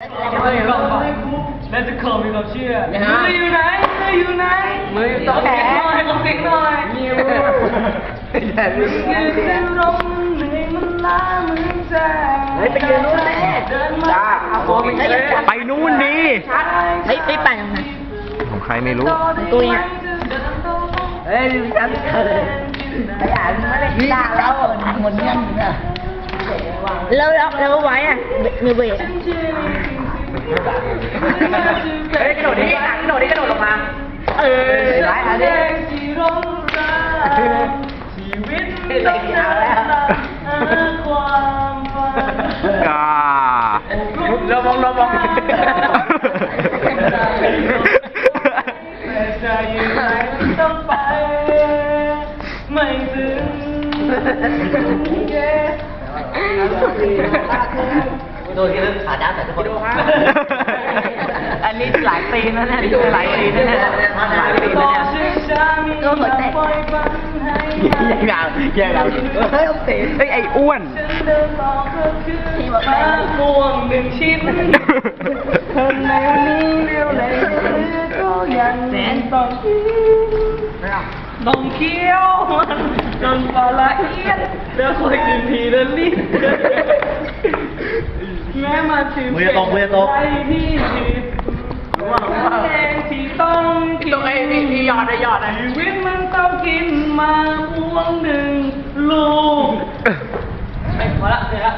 มืออยู่แล้วจะขอมีความเชื่อมืออยู่ไหนมืออยู่ไหนมืออยู่ตรงแขนให้ผมเสียงหน่อยนิ้วแต่ไม่ยืนเส้นลมเหนื่อยมันล้าเหมือนแสงเฮ้ยไปยืนนู้นเลยเดินมาจ้าเอาตัวไปเลยไปนู่นดิเฮ้ยไปปั่นยังไงของใครไม่รู้ตัวเนี่ยเฮ้ยฉันเขินไอ้อ่านไม่ได้กีฬาแล้วหมดเงินเนี่ยแล้วแล้วแล้วไว้อะ มีเวทเฮ้ยกระโดดดิกระโดดดิกระโดดลงมาเออ โดนที่เรื่องขาดาวแต่ทุกคนอันนี้หลายปีแล้วเนี่ยหลายปีแล้วเนี่ยหลายปีแล้วเนี่ยตัวหัวแตกยังยาวยังยาวเฮ้ยโอเคเฮ้ยไอ้อ้วนที่บอกไปม่วงหนึ่งชิ้นเธอในวันนี้เรียวเลยก็ยังต้อง ลองเคี้ยวมันจนปลาละเอียดแล้วคอยกินทีละนิดแม่มาถึงมือตกมือตกใจที่สิแรงที่ต้องกินต้องไอ้พี่หยอดไอหยอดไอชีวิตมันต้องกินมาพวงหนึ่งลูกไม่พอละเลยว